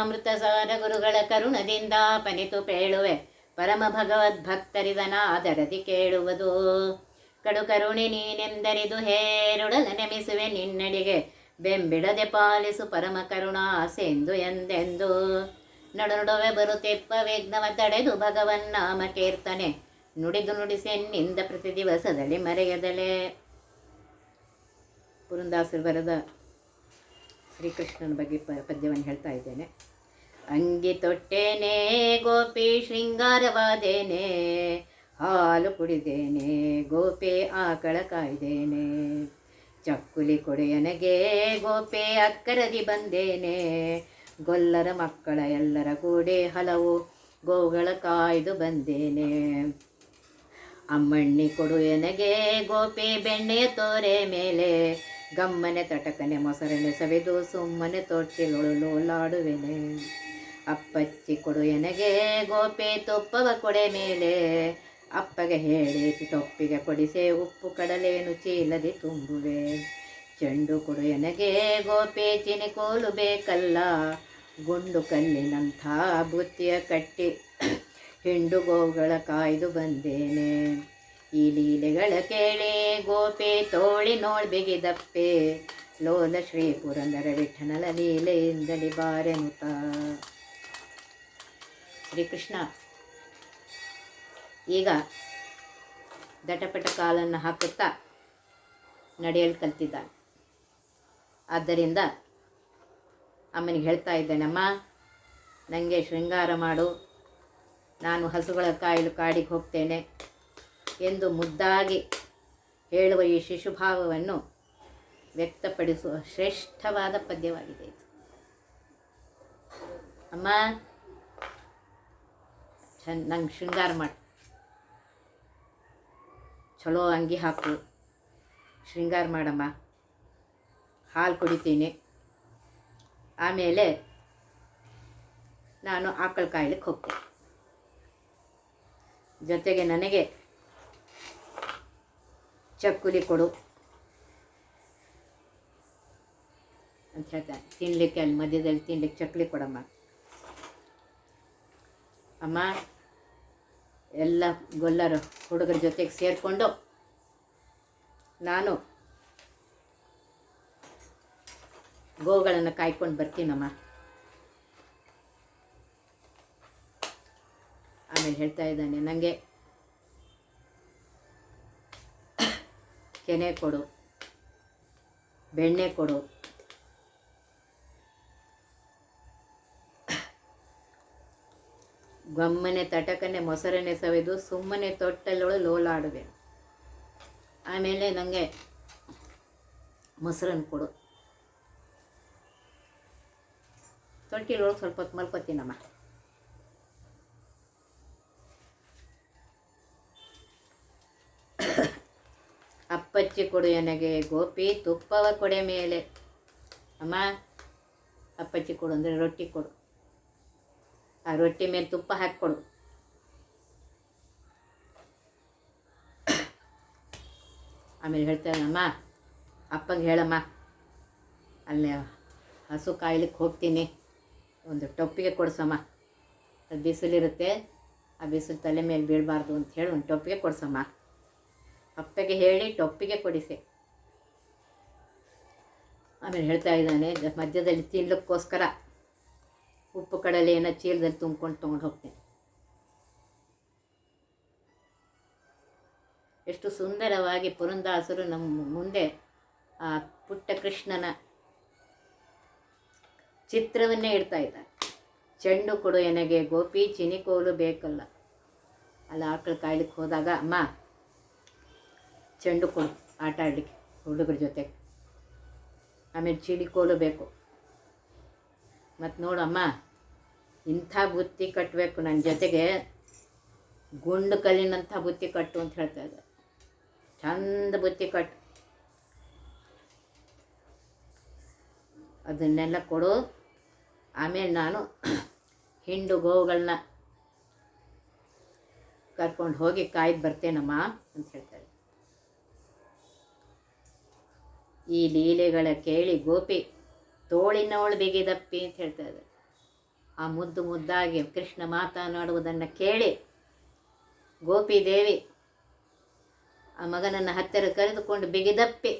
ಅಮೃತ ಸಾರ ಗುರುಗಳ ಕರುಣದಿಂದ ಪನಿತು ಪೇಳುವೆ. ಪರಮ ಭಗವದ್ಭಕ್ತರಿದನಾದರದಿ ಕೇಳುವುದು. ಕಡು ಕರುಣೆ ನೀನೆಂದರಿದು ಹೇರುಡಲ ನೆಮಿಸುವೆ ನಿನ್ನಡಿಗೆ. ಬೆಂಬಿಡದೆ ಪಾಲಿಸು ಪರಮ ಕರುಣಾ ಆಸೆಂದು ಎಂದೆಂದು. ನಡು ನಡುವೆ ಬರುತ್ತೆಪ್ಪ ವಿಘ್ನವ ತಡೆದು ಭಗವನ್ನಾಮ ಕೀರ್ತನೆ. ನುಡಿದು ನುಡಿಸೆನ್ನಿಂದ ಪ್ರತಿ ದಿವಸದಲ್ಲಿ ಮರೆಯದಲೆ. ಪುರಂದಾಸರು ಬರೆದ ಶ್ರೀಕೃಷ್ಣನ ಬಗ್ಗೆ ಪದ್ಯವನ್ನು ಹೇಳ್ತಾ ಇದ್ದೇನೆ. ಅಂಗಿ ತೊಟ್ಟೇನೆ, ಗೋಪಿ ಶೃಂಗಾರವಾದೇನೆ ಹಾಲು ಕುಡಿದೇನೆ, ಗೋಪೆ ಆಕಳ ಕಾಯ್ದೇನೆ. ಚಕ್ಕುಲಿ ಕೊಡೆಯನಗೆ ಗೋಪೆ ಅಕ್ಕರದಿ ಬಂದೇನೆ, ಗೊಲ್ಲರ ಮಕ್ಕಳ ಎಲ್ಲರ ಕೂಡಿ ಹಲವು ಗೋಗಳ ಕಾಯ್ದು ಬಂದೇನೆ. ಅಮ್ಮಣ್ಣಿ ಕೊಡು ಎನಗೆ ಗೋಪಿ ಬೆಣ್ಣೆಯ ತೋರೆ ಮೇಲೆ, ಗಮ್ಮನೆ ತಟಕನೆ ಮೊಸರನೆ ಸವೆದು ಸುಮ್ಮನೆ ತೊಟ್ಟಿಲೊಳು ಲಾಡುವೆನೆ ಅಪ್ಪಚ್ಚಿ ಕೊಡು ಎನಗೆ, ಗೋಪಿ ತುಪ್ಪವ ಕೊಡೆ ಮೇಲೆ. ಅಪ್ಪಗೆ ಹೇಳಿ ತೊಪ್ಪಿಗೆ ಕೊಡಿಸೆ, ಉಪ್ಪು ಕಡಲೇನು ಚೀಲದಿ ತುಂಬುವೆ. ಚೆಂಡು ಕೊಡು ಎನಗೆ, ಗೋಪಿ ಚಿನಿಕೋಲು ಬೇಕಲ್ಲ. ಗುಂಡು ಕಲ್ಲಿನಂಥ ಬುತ್ತಿಯ ಕಟ್ಟಿ ಹಿಂಡು ಗೋವುಗಳ ಕಾಯ್ದು ಬಂದೇನೆ. ಈ ಲೀಲೆಗಳ ಕೇಳಿ ಗೋಪಿ ತೋಳಿ ನೋಡ್ಬಿಗಿದಪ್ಪೆ ಲೋಲ ಶ್ರೀ ಪುರಂದರ ವಿಠನಲ ಲೀಲೆಯಿಂದಲಿ ಬಾರೆನುತ ಶ್ರೀಕೃಷ್ಣ. ಈಗ ದಟಪಟ ಕಾಲನ್ನು ಹಾಕುತ್ತಾ ನಡೆಯಲು ಕಲ್ತಿದ್ದಾನೆ ಆದ್ದರಿಂದ ಅಮ್ಮನಿಗೆ ಹೇಳ್ತಾ ಇದ್ದೇನಮ್ಮ ನನಗೆ ಶೃಂಗಾರ ಮಾಡು. ನಾನು ಹಸುಗಳ ಕಾಯಲು ಕಾಡಿಗೆ ಹೋಗ್ತೇನೆ ಎಂದು ಮುದ್ದಾಗಿ ಹೇಳುವ ಈ ಶಿಶುಭಾವವನ್ನು ವ್ಯಕ್ತಪಡಿಸುವ ಶ್ರೇಷ್ಠವಾದ ಪದ್ಯವಾಗಿದೆ ಇದು. ಅಮ್ಮ ಚಂದ ನಂಗೆ ಶೃಂಗಾರ ಮಾಡಿ. ಚಲೋ ಅಂಗಿ ಹಾಕು. ಶೃಂಗಾರ ಮಾಡಮ್ಮ. ಹಾಲು ಕುಡಿತೀನಿ. ಆಮೇಲೆ ನಾನು ಆಕಳು ಕಾಯ್ಲಿಕ್ಕೆ ಹೋಗ್ತೀನಿ ಜೊತೆಗೆ ನನಗೆ ಚಕ್ಕುಲಿ ಕೊಡು ಅಂತ ಹೇಳ್ತಾನೆ. ತಿನ್ನಲಿಕ್ಕೆ ಅಲ್ಲಿ ಮಧ್ಯದಲ್ಲಿ ತಿನ್ಲಿಕ್ಕೆ ಚಕ್ಕುಲಿ ಕೊಡಮ್ಮ. ಅಮ್ಮ, ಎಲ್ಲ ಗೊಲ್ಲರು, ಹುಡುಗರ ಜೊತೆಗೆ ಸೇರಿಕೊಂಡು ನಾನು ಗೋಗಳನ್ನು ಕಾಯ್ಕೊಂಡು ಬರ್ತೀನಮ್ಮ. ಆಮೇಲೆ ಹೇಳ್ತಾ ಇದ್ದಾನೆ ನನಗೆ ಕೆನೆ ಕೊಡು, ಬೆಣ್ಣೆ ಕೊಡು ಗಮ್ಮನೆ ತಟಕನೆ ಮೊಸರನ್ನೇ ಸವೆದು ಸುಮ್ಮನೆ ತೊಟ್ಟಲ್ಲೊಳು ಲೋಲಾಡುವೆ. ಆಮೇಲೆ ನನಗೆ ಮೊಸರನ್ನು ಕೊಡು. ತೊಟ್ಟಿಲೊಳಗೆ ಸ್ವಲ್ಪ ಹೊತ್ತು ಮಲ್ಕೋತೀನಮ್ಮ. ಅಪ್ಪಚ್ಚಿ ಕೊಡು ನನಗೆ ಗೋಪಿ ತುಪ್ಪವ ಕೊಡೆ ಮೇಲೆ. ಅಮ್ಮ, ಅಪ್ಪಚ್ಚಿ ಕೊಡು ಅಂದರೆ ರೊಟ್ಟಿ ಕೊಡು. ಆ ರೊಟ್ಟಿ ಮೇಲೆ ತುಪ್ಪ ಹಾಕ್ಕೊಡು. ಆಮೇಲೆ ಹೇಳ್ತಾಳೆ ಅಮ್ಮ, ಅಪ್ಪಗೆ ಹೇಳಮ್ಮ, ಅಲ್ಲೇ ಹಸು ಕಾಯ್ಲಿಕ್ಕೆ ಹೋಗ್ತೀನಿ. ಒಂದು ಟೊಪ್ಪಿಗೆ ಕೊಡ್ಸಮ್ಮ. ಅದು ಬಿಸಿಲಿರುತ್ತೆ, ಆ ಬಿಸಿಲು ತಲೆ ಮೇಲೆ ಬೀಳಬಾರ್ದು ಅಂತ ಹೇಳಿ ಒಂದು ಟೊಪ್ಪಿಗೆ ಕೊಡ್ಸಮ್ಮ. ಅಪ್ಪಗೆ ಹೇಳಿ ಟೊಪ್ಪಿಗೆ ಕೊಡಿಸಿ. ಆಮೇಲೆ ಹೇಳ್ತಾ ಇದ್ದಾನೆ, ಮಧ್ಯದಲ್ಲಿ ತಿನ್ಲಿಕ್ಕೋಸ್ಕರ ಉಪ್ಪು ಕಡಲೆಯನ್ನು ಚೀಲದಲ್ಲಿ ತುಂಬ್ಕೊಂಡು ತೊಗೊಂಡು ಹೋಗ್ತೇನೆ. ಎಷ್ಟು ಸುಂದರವಾಗಿ ಪುರಂದಾಸರು ನಮ್ಮ ಮುಂದೆ ಆ ಪುಟ್ಟ ಕೃಷ್ಣನ ಚಿತ್ರವನ್ನೇ ಇಡ್ತಾ ಇದ್ದಾರೆ. ಚೆಂಡು ಕೊಡು ಎನಗೆ ಗೋಪಿ ಚಿನಿಕೋಲು ಬೇಕಲ್ಲ. ಅಲ್ಲಿ ಆಕಳು ಕಾಯ್ಲಿಕ್ಕೆ ಹೋದಾಗ, ಅಮ್ಮ, ಚೆಂಡು ಕೊಡು, ಆಟ ಆಡಲಿಕ್ಕೆ ಹುಡುಗರ ಜೊತೆ. ಆಮೇಲೆ ಚಿಲಿಕೋಲು ಬೇಕು. ಮತ್ತು ನೋಡಮ್ಮ, ಇಂಥ ಬುತ್ತಿ ಕಟ್ಟಬೇಕು ನನ್ನ ಜೊತೆಗೆ, ಗುಂಡು ಕಲ್ಲಿನಂಥ ಬುತ್ತಿ ಕಟ್ಟು ಅಂತ ಹೇಳ್ತಾ ಇದ್ದಾರೆ. ಚಂದ ಬುತ್ತಿ ಕಟ್ಟು ಅದನ್ನೆಲ್ಲ ಕೊಡು. ಆಮೇಲೆ ನಾನು ಹಿಂಡು ಗೋವುಗಳನ್ನ ಕರ್ಕೊಂಡು ಹೋಗಿ ಕಾಯ್ದು ಬರ್ತೇನಮ್ಮ ಅಂತ ಹೇಳ್ತಾರೆ ಈ ಲೀಲೆಗಳ ಕೇಳಿ ಗೋಪಿ ತೋಳಿನವಳು ಬಿಗಿದಪ್ಪಿ ಅಂತ ಹೇಳ್ತಾ ಇದ್ದಾರೆ. ಆ ಮುದ್ದು ಮುದ್ದಾಗಿ ಕೃಷ್ಣ ಮಾತನಾಡುವುದನ್ನು ಕೇಳಿ ಗೋಪಿದೇವಿ ಆ ಮಗನನ್ನು ಹತ್ತಿರ ಕರೆದುಕೊಂಡು ಬಿಗಿದಪ್ಪಿ,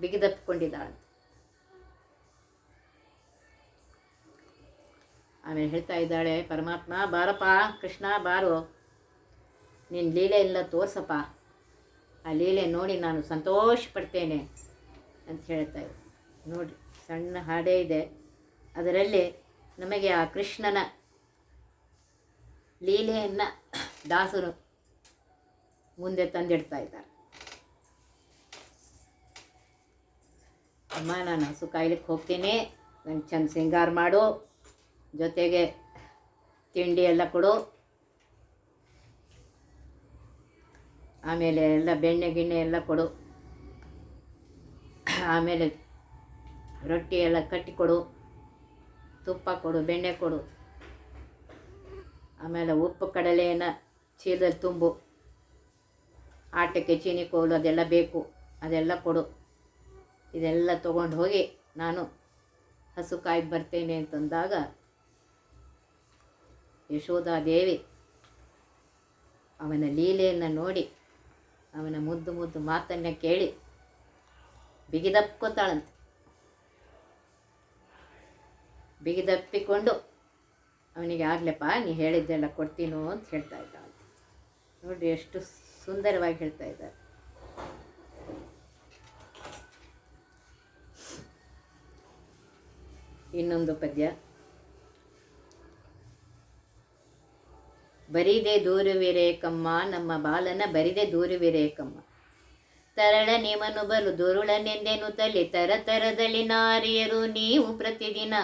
ಬಿಗಿದಪ್ಪಿಕೊಂಡಿದ್ದಾಳೆ. ಆಮೇಲೆ ಹೇಳ್ತಾ ಇದ್ದಾಳೆ, ಪರಮಾತ್ಮ ಬಾರಪ್ಪ, ಕೃಷ್ಣ ಬಾರು ನಿನ್ನ ಲೀಲೆ ಎಲ್ಲ ತೋರ್ಸಪ್ಪ. ಆ ಲೀಲೆ ನೋಡಿ ನಾನು ಸಂತೋಷ ಪಡ್ತೇನೆ ಅಂತ ಹೇಳ್ತಾ ಇದ್ದೆ ನೋಡಿ, ಸಣ್ಣ ಹಾಡೇ ಇದೆ. ಅದರಲ್ಲಿ ನಮಗೆ ಆ ಕೃಷ್ಣನ ಲೀಲೆಯನ್ನು ದಾಸರು ಮುಂದೆ ತಂದಿಡ್ತಾ ಇದ್ದಾರೆ. ಅಮ್ಮ, ನಾನು ಹಸು ಕಾಯ್ಲಿಕ್ಕೆ ಹೋಗ್ತೀನಿ. ನಂಗೆ ಚಂದ ಸಿಂಗಾರ ಮಾಡು. ಜೊತೆಗೆ ತಿಂಡಿ ಎಲ್ಲ ಕೊಡು. ಆಮೇಲೆ ಎಲ್ಲ ಬೆಣ್ಣೆ ಗಿಣ್ಣೆ ಎಲ್ಲ ಕೊಡು. ಆಮೇಲೆ ರೊಟ್ಟಿ ಎಲ್ಲ ಕಟ್ಟಿಕೊಡು ತುಪ್ಪ ಕೊಡು, ಬೆಣ್ಣೆ ಕೊಡು. ಆಮೇಲೆ ಉಪ್ಪು ಕಡಲೆಯನ್ನು ಚೀಲದಲ್ಲಿ ತುಂಬು. ಆಟಕ್ಕೆ ಚೀನಿ, ಕೋಲು ಅದೆಲ್ಲ ಬೇಕು. ಅದೆಲ್ಲ ಕೊಡು. ಇದೆಲ್ಲ ತೊಗೊಂಡು ಹೋಗಿ ನಾನು ಹಸು ಕಾಯ್ದು ಬರ್ತೇನೆ ಅಂತಂದಾಗ ಯಶೋಧಾದೇವಿ ಅವನ ಲೀಲೆಯನ್ನು ನೋಡಿ ಅವನ ಮುದ್ದು ಮುದ್ದು ಮಾತನ್ನು ಕೇಳಿ ಬಿಗಿದಪ್ಕೋತಾಳಂತೆ. ಬಿಗಿದಪ್ಪಿಕೊಂಡು ಅವನಿಗೆ ಆಗ್ಲಪ್ಪ, ನೀ ಹೇಳಿದ್ದೆಲ್ಲ ಕೊಡ್ತೀನೋ ಅಂತ ಹೇಳ್ತಾ ಇದ್ದ ನೋಡಿ ಎಷ್ಟು ಸುಂದರವಾಗಿ ಹೇಳ್ತಾ ಇದ್ದಾರೆ ಇನ್ನೊಂದು ಪದ್ಯ. ಬರಿದೆ ದೂರುವಿರೇಕಮ್ಮ ನಮ್ಮ ಬಾಲನ ಬರಿದೆ ದೂರುವಿರೇಕಮ್ಮ ತರಳ ನೇಮನು ಬಲು ದುರುಳನೆಂದೆನು ತಲೆ ತರ ತರದಲ್ಲಿ ನಾರಿಯರು ನೀವು ಪ್ರತಿದಿನ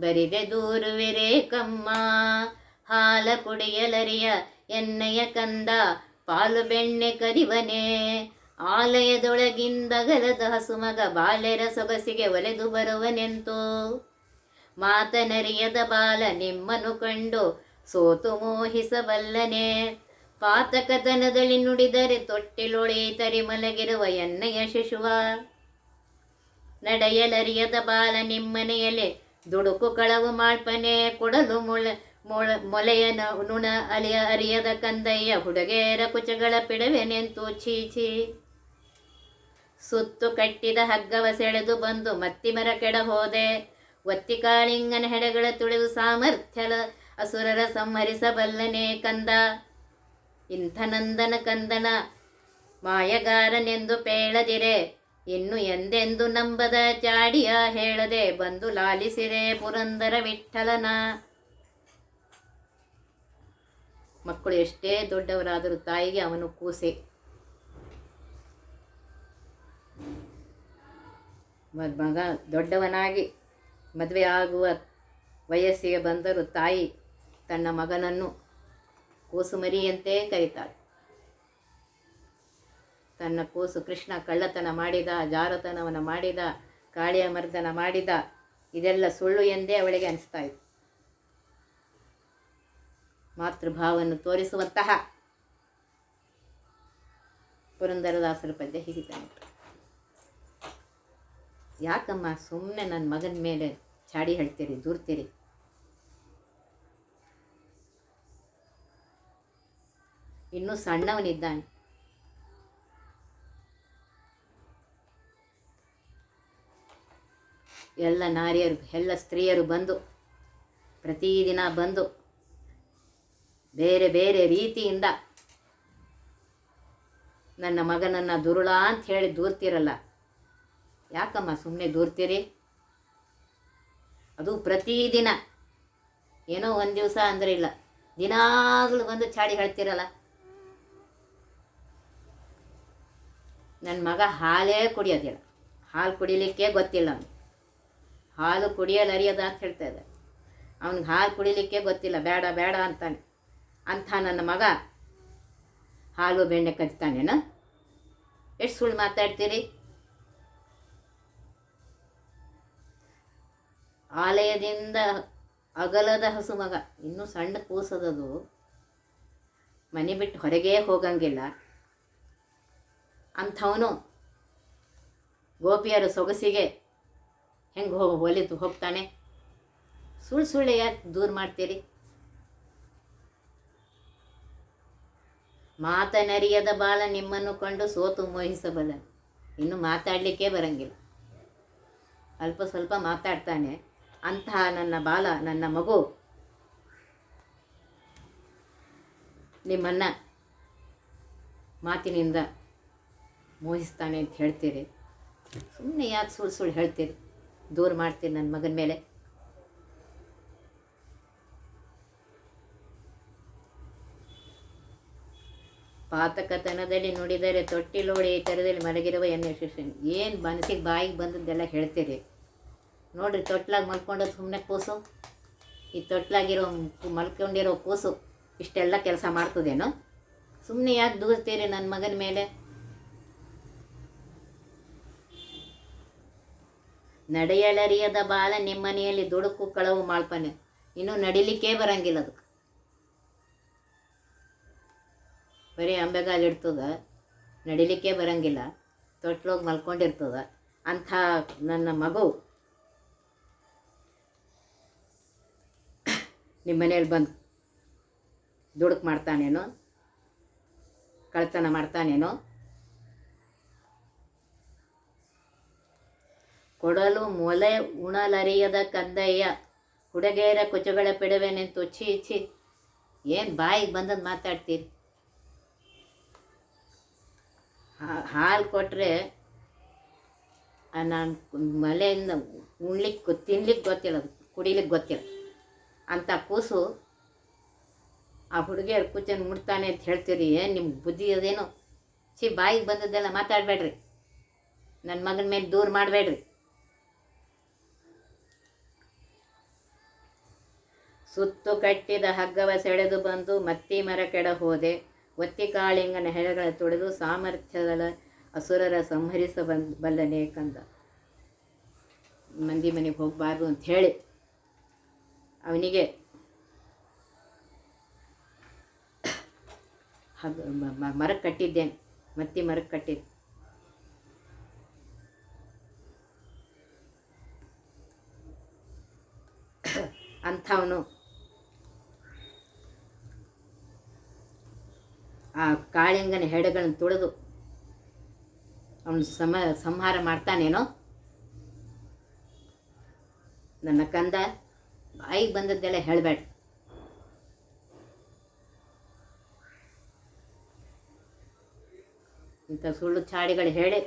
ಬರಿದೆ ದೂರುವಿರೇಕಮ್ಮ ಹಾಲ ಕುಡಿಯಲರಿಯ ಎಣ್ಣೆಯ ಕಂದ, ಪಾಲು ಬೆಣ್ಣೆ ಆಲಯದೊಳಗಿಂದ ಗಲದ ಹಸುಮಗ ಬಾಲ್ಯರ ಸೊಗಸಿಗೆ ಒಲೆದು ಬರುವನೆಂತೋ. ಮಾತನರಿಯದ ಬಾಲ ನಿಮ್ಮನು ಕಂಡು ಸೋತು ಮೋಹಿಸಬಲ್ಲನೆ. ಪಾತಕತನದಲ್ಲಿ ನುಡಿದರೆ ತೊಟ್ಟಿಲೊಳೆತರಿ ಮಲಗಿರುವ ಎನ್ನಯ ಶಿಶುವ. ನಡೆಯಲರಿಯದ ಬಾಲ ನಿಮ್ಮನೆಯಲ್ಲಿ ದುಡುಕು ಕಳವು ಮಾಳ್ಪನೆ ಕೊಡಲು ಮುಳ, ಮೊಳ, ಮೊಲೆಯ ನುಣ ಅಲಿಯ ಅರಿಯದ ಕಂದಯ್ಯ ಹುಡುಗೇರ ಕುಚಗಳ ಪಿಡವೆ ಪಿಡವೆನೆಂತು ಚೀಚಿ ಸುತ್ತು ಕಟ್ಟಿದ ಹಗ್ಗವ ಸೆಳೆದು ಬಂದು ಮತ್ತಿಮರ ಕೆಡ ಹೋದೆ. ಒತ್ತಿ ಕಾಳಿಂಗನ ಹೆಡೆಗಳ ತುಳಿದು ಸಾಮರ್ಥ್ಯಲ ಅಸುರರ ಸಂಹರಿಸಬಲ್ಲನೆ ಕಂದ. ಇಂಥ ನಂದನ ಕಂದನ. ಮಾಯಗಾರನೆಂದು ಪೇಳದಿರೆ, ಇನ್ನು ಎಂದೆಂದು ನಂಬದ ಚಾಡಿಯ ಹೇಳದೆ ಬಂದು ಲಾಲಿಸಿರೆ ಪುರಂದರ ವಿಠಲನ ಮಕ್ಕಳು ಎಷ್ಟೇ ದೊಡ್ಡವರಾದರೂ ತಾಯಿಗೆ ಅವನು ಕೂಸೆ. ಮಗ ದೊಡ್ಡವನಾಗಿ ಮದುವೆ ಆಗುವ ವಯಸ್ಸಿಗೆ ಬಂದರೂ ತಾಯಿ ತನ್ನ ಮಗನನ್ನು ಕೂಸುಮರಿಯಂತೆ ಕರೀತಾಳೆ. ತನ್ನ ಕೂಸು ಕೃಷ್ಣ ಕಳ್ಳತನ ಮಾಡಿದ, ಜಾರತನವನ್ನು ಮಾಡಿದ ಕಾಳಿಯ ಮರ್ದನ ಮಾಡಿದ, ಇದೆಲ್ಲ ಸುಳ್ಳು ಎಂದೇ ಅವಳಿಗೆ ಅನಿಸ್ತಾ ಇತ್ತು. ಮಾತೃಭಾವವನ್ನು ತೋರಿಸುವಂತಹ ಪುರಂದರದಾಸರ ಪದ್ಯ ಹೀಗಿದ್ದಾನೆ. ಯಾಕಮ್ಮ ಸುಮ್ಮನೆ ನನ್ನ ಮಗನ ಮೇಲೆ ಚಾಡಿ ಹೇಳ್ತೀರಿ, ದೂರ್ತೀರಿ? ಇನ್ನೂ ಸಣ್ಣವನಿದ್ದಾನೆ. ಎಲ್ಲ ನಾರಿಯರು, ಎಲ್ಲ ಸ್ತ್ರೀಯರು ಬಂದು, ಪ್ರತಿದಿನ ಬಂದು, ಬೇರೆ ಬೇರೆ ರೀತಿಯಿಂದ ನನ್ನ ಮಗನನ್ನು ದುರುಳ ಅಂತ ಹೇಳಿ ದೂರ್ತಿರಲ್ಲ. ಯಾಕಮ್ಮ ಸುಮ್ಮನೆ ದೂರ್ತೀರಿ? ಅದು ಪ್ರತಿದಿನ. ಏನೋ ಒಂದು ದಿವಸ ಅಂದ್ರೆ ಇಲ್ಲ. ದಿನಾಗಲೂ ಬಂದು ಚಾಡಿ ಹೇಳ್ತಿರಲ್ಲ. ನನ್ನ ಮಗ ಹಾಲೇ ಕುಡಿಯೋದಿಲ್ಲ. ಹಾಲು ಕುಡಿಲಿಕ್ಕೆ ಗೊತ್ತಿಲ್ಲ ಅವನು. ಹಾಲು ಕುಡಿಯಲು ಅರಿಯೋದ ಅಂತ ಹೇಳ್ತಾ ಇದ್ದ. ಅವ್ನಿಗೆ ಹಾಲು ಕುಡಿಲಿಕ್ಕೆ ಗೊತ್ತಿಲ್ಲ. ಬೇಡ ಬೇಡ ಅಂತಾನೆ. ಅಂಥ ನನ್ನ ಮಗ ಹಾಲು ಬೆಣ್ಣೆ ಕಚ್ತಾನೇನ ಎಷ್ಟು ಸುಳ್ಳು ಮಾತಾಡ್ತೀರಿ? ಆಲಯದಿಂದ ಅಗಲದ ಹಸು ಮಗ. ಇನ್ನೂ ಸಣ್ಣ ಕೂಸದದು. ಮನೆ ಬಿಟ್ಟು ಹೊರಗೇ ಹೋಗಂಗಿಲ್ಲ. ಅಂಥವನು ಗೋಪಿಯರ ಸೊಗಸಿಗೆ ಹೆಂಗೆ ಹೋಗಿ ಹೋಗ್ತಾನೆ. ಸುಳ್ಳು ಸುಳ್ಳು ಯಾಕೆ ದೂರ ಮಾಡ್ತೀರಿ? ಮಾತನರಿಯದ ಬಾಲ ನಿಮ್ಮನ್ನು ಕಂಡು ಸೋತು ಮೋಹಿಸಬಲ್ಲ. ಇನ್ನು ಮಾತಾಡಲಿಕ್ಕೆ ಬರಂಗಿಲ್ಲ. ಅಲ್ಪ ಸ್ವಲ್ಪ ಮಾತಾಡ್ತಾನೆ. ಅಂತಹ ನನ್ನ ಬಾಲ, ನನ್ನ ಮಗು ನಿಮ್ಮನ್ನು ಮಾತಿನಿಂದ ಮೋಹಿಸ್ತಾನೆ ಅಂತ ಹೇಳ್ತೀರಿ. ಸುಮ್ಮನೆ ಯಾಕೆ ಸುಳ್ಳು ಸುಳ್ಳು ಹೇಳ್ತೀರಿ? ದೂರ ಮಾಡ್ತೀರಿ ನನ್ನ ಮಗನ ಮೇಲೆ. ಪಾತಕತನದಲ್ಲಿ ನುಡಿದರೆ ತೊಟ್ಟಿಲೋಡಿ ಥರದಲ್ಲಿ ಮಲಗಿರುವ ಶಿಷ್ಯನ್. ಏನು ಮನಸ್ಸಿಗೆ ಬಾಯಿಗೆ ಬಂದದ್ದೆಲ್ಲ ಹೇಳ್ತೀರಿ? ನೋಡಿರಿ, ತೊಟ್ಲಾಗಿ ಮಲ್ಕೊಂಡೋದು ಸುಮ್ಮನೆ ಕೂಸು. ಈ ತೊಟ್ಲಾಗಿರೋ ಮಲ್ಕೊಂಡಿರೋ ಕೂಸು ಇಷ್ಟೆಲ್ಲ ಕೆಲಸ ಮಾಡ್ತದೇನೋ? ಸುಮ್ಮನೆ ಯಾಕೆ ದೂರ್ತೀರಿ ನನ್ನ ಮಗನ ಮೇಲೆ? ನಡೆಯಲರಿಯದ ಬಾಲ ನಿಮ್ಮನೆಯಲ್ಲಿ ದುಡುಕು ಕಳವು ಮಾಡ್ಪಾನೆ ಇನ್ನು ನಡಿಲಿಕ್ಕೇ ಬರಂಗಿಲ್ಲ ಅದಕ್ಕೆ ಬರೀ ಅಂಬೆಗಾಲು ಇಡ್ತದ, ನಡಿಲಿಕ್ಕೆ ಬರಂಗಿಲ್ಲ, ತೊಟ್ಲೋಗಿ ಮಲ್ಕೊಂಡಿರ್ತದ. ಅಂಥ ನನ್ನ ಮಗು ನಿಮ್ಮ ಮನೆಯಲ್ಲಿ ಬಂದು ದುಡುಕು ಮಾಡ್ತಾನೇನೋ, ಕಳ್ತನ ಮಾಡ್ತಾನೇನೋ ಕೊಡಲು ಮೊಲೆ ಉಣಲರಿಯದ ಕಂದಯ್ಯ. ಹುಡುಗಿಯರ ಕುಚಗಳ ಪಿಡವೆನೆಂತು ಛೀ ಛೀ. ಏನು ಬಾಯಿಗೆ ಬಂದದ್ದು ಮಾತಾಡ್ತೀರಿ? ಹಾಲು ಕೊಟ್ಟರೆ ನಾನು ಮಲೆಯಿಂದ ಉಣ್ಲಿಕ್ಕೆ ತಿನ್ಲಿಕ್ಕೆ ಗೊತ್ತಿಲ್ಲ ಕುಡಿಲಿಕ್ಕೆ ಗೊತ್ತಿಲ್ಲ. ಅಂತ ಕೂಸು ಆ ಹುಡುಗಿಯರ ಕೂಚನ್ನು ಮುಡ್ತಾನೆ ಅಂತ ಹೇಳ್ತೀರಿ, ಏನು ನಿಮ್ಗೆ ಬುದ್ಧಿ ಅದೇನು? ಛೀ, ಬಾಯಿಗೆ ಬಂದದ್ದೆಲ್ಲ ಮಾತಾಡಬೇಡ್ರಿ. ನನ್ನ ಮಗನ ಮೇಲೆ ದೂರ ಮಾಡಬೇಡ್ರಿ. ಸುತ್ತು ಕಟ್ಟಿದ ಹಗ್ಗವ ಸೆಳೆದು ಬಂದು ಮತ್ತಿ ಮರ ಕೆಡ ಹೋದೆ. ಒತ್ತಿ ಕಾಳಿಂಗನ ಹೆಳೆಗಳ ತೊಡೆದು ಸಾಮರ್ಥ್ಯಗಳ ಅಸುರರ ಸಂಹರಿಸ ಬಂದ್ ಬಲ್ಲನೆ ಕಂದ. ಮಂದಿ ಮನೆಗೆ ಹೋಗಬಾರ್ದು ಅಂತ ಹೇಳಿ ಅವನಿಗೆ ಹಗ್ಗ ಮರಕ್ಕೆ ಕಟ್ಟಿದ್ದೇನೆ. ಮತ್ತಿ ಮರ ಕಟ್ಟಿದ್ದೆ ಅಂಥವನು ಆ ಕಾಳಿಂಗನ ಹೆಡೆಗಳನ್ನು ತುಳಿದು ಅವನು ಸಮ, ಸಂಹಾರ ಮಾಡ್ತಾನೇನೋ. ನನ್ನ ಕಂದ ಬಾಯಿಗೆ ಬಂದದ್ದೆಲ್ಲ ಹೇಳಬೇಡ. ಇಂಥ ಸುಳ್ಳು ಚಾಡಿಗಳು ಹೇಳಿ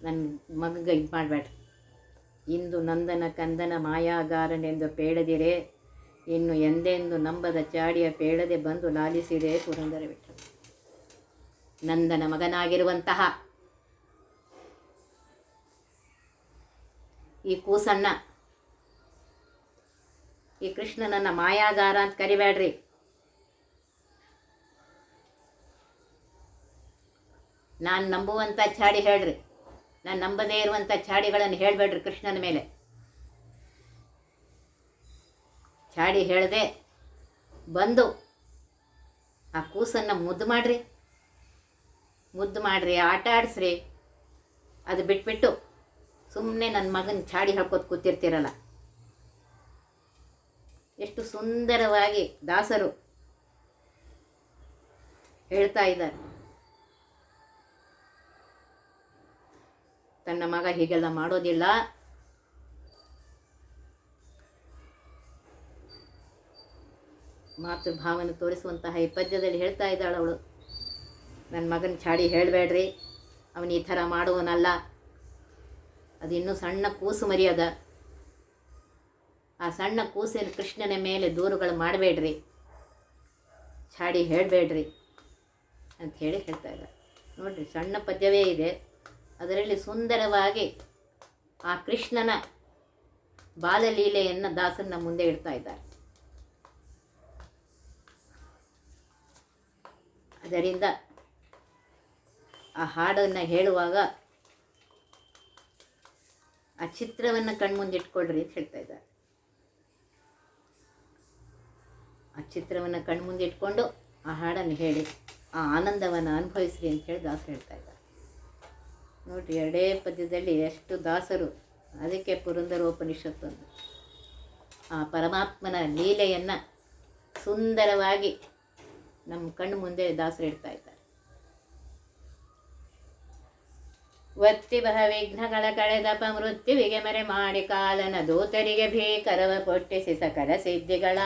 ನನ್ನ ಮಗಗೆ ಇದು ಮಾಡಬೇಡ್ರಿ ಇಂದು ನಂದನ ಕಂದನ ಮಾಯಾಗಾರನೆಂದು ಪೇಳದಿರೆ, ಇನ್ನು ಎಂದೆಂದು ನಂಬದ ಚಾಡಿಯ ಪೇಳದೆ ಬಂದು ಲಾಲಿಸಿದೆ ಪುರಂದರ ವಿಠಲ ನಂದನ ಮಗನಾಗಿರುವಂತಹ ಈ ಕೂಸಣ್ಣ, ಈ ಕೃಷ್ಣನನ್ನ ಮಾಯಾಗಾರ ಅಂತ ಕರಿಬೇಡ್ರಿ. ನಾನು ನಂಬುವಂಥ ಚಾಡಿ ಹೇಳ್ರಿ. ನಾನು ನಂಬದೇ ಇರುವಂಥ ಚಾಡಿಗಳನ್ನು ಹೇಳಬೇಡ್ರಿ ಕೃಷ್ಣನ ಮೇಲೆ. ಚಾಡಿ ಹೇಳದೆ ಬಂದು ಆ ಕೂಸನ್ನು ಮುದ್ದು ಮಾಡ್ರಿ. ಮುದ್ದು ಮಾಡ್ರಿ, ಆಟ ಆಡಿಸ್ರಿ. ಅದು ಬಿಟ್ಬಿಟ್ಟು ಸುಮ್ಮನೆ ನನ್ನ ಮಗನ ಚಾಡಿ ಹಾಕೋದು ಕೂತಿರ್ತೀರಲ್ಲ. ಎಷ್ಟು ಸುಂದರವಾಗಿ ದಾಸರು ಹೇಳ್ತಾ ಇದ್ದಾರೆ. ತನ್ನ ಮಗ ಹೀಗೆಲ್ಲ ಮಾಡೋದಿಲ್ಲ. ಮಾತೃಭಾವನೆ ತೋರಿಸುವಂತಹ ಈ ಪದ್ಯದಲ್ಲಿ ಹೇಳ್ತಾ ಇದ್ದಾಳೆ ಅವಳು. ನನ್ನ ಮಗನ ಚಾಡಿ ಹೇಳಬೇಡ್ರಿ. ಅವನು ಈ ಥರ ಮಾಡುವನಲ್ಲ. ಅದು ಇನ್ನೂ ಸಣ್ಣ ಕೂಸು ಮರಿಯದ. ಆ ಸಣ್ಣ ಕೂಸಿನ ಕೃಷ್ಣನ ಮೇಲೆ ದೂರುಗಳು ಮಾಡಬೇಡ್ರಿ. ಚಾಡಿ ಹೇಳಬೇಡ್ರಿ ಅಂತ ಹೇಳಿ ಹೇಳ್ತಾ ಇದ್ದಾರೆ. ನೋಡಿರಿ, ಸಣ್ಣ ಪದ್ಯವೇ ಇದೆ. ಅದರಲ್ಲಿ ಸುಂದರವಾಗಿ ಆ ಕೃಷ್ಣನ ಬಾಲಲೀಲೆಯನ್ನು ದಾಸನ ಮುಂದೆ ಇಡ್ತಾ ಇದ್ದಾರೆ. ಅದರಿಂದ ಆ ಹಾಡನ್ನು ಹೇಳುವಾಗ ಆ ಚಿತ್ರವನ್ನು ಕಣ್ಮುಂದಿಟ್ಕೊಳ್ರಿ ಅಂತ ಹೇಳ್ತಾ ಇದ್ದಾರೆ. ಆ ಚಿತ್ರವನ್ನು ಕಣ್ಮುಂದಿಟ್ಕೊಂಡು ಆ ಹಾಡನ್ನು ಹೇಳಿ, ಆ ಆನಂದವನ್ನು ಅನುಭವಿಸ್ರಿ ಅಂತ ಹೇಳಿ ದಾಸರು ಹೇಳ್ತಾ ಇದ್ದಾರೆ. ನೋಡಿರಿ, ಎರಡೇ ಪದ್ಯದಲ್ಲಿ ಎಷ್ಟು ದಾಸರು. ಅದಕ್ಕೆ ಪುರಂದರೋಪನಿಷತ್ತು ಅಂದರು ಆ ಪರಮಾತ್ಮನ ಲೀಲೆಯನ್ನು ಸುಂದರವಾಗಿ ನಮ್ಮ ಕಣ್ಣು ಮುಂದೆ ದಾಸರು ಇಡ್ತಾ ಇದ್ದಾರೆ. ಒತ್ತಿ ಬಹ ವಿಘ್ನಗಳ ಕಳೆದಪ ಮೃತ್ಯುವಿಗೆ ಮರೆ ಮಾಡಿ ಕಾಲನ ದೂತರಿಗೆ ಭೀಕರವ ಕೊಟ್ಟಿಸಿ ಸಕಲ ಸಿದ್ಧಿಗಳ.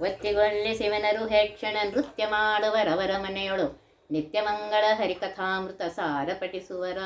ಒತ್ತಿಗೊಳ್ಳಿ ಶಿವನರು ಹೆಕ್ಷಣ ನೃತ್ಯ ಮಾಡುವರವರ ಮನೆಯೊಳು. ನಿತ್ಯ ಮಂಗಳ ಹರಿಕಥಾಮೃತ ಸಾರ ಪಠಿಸುವರ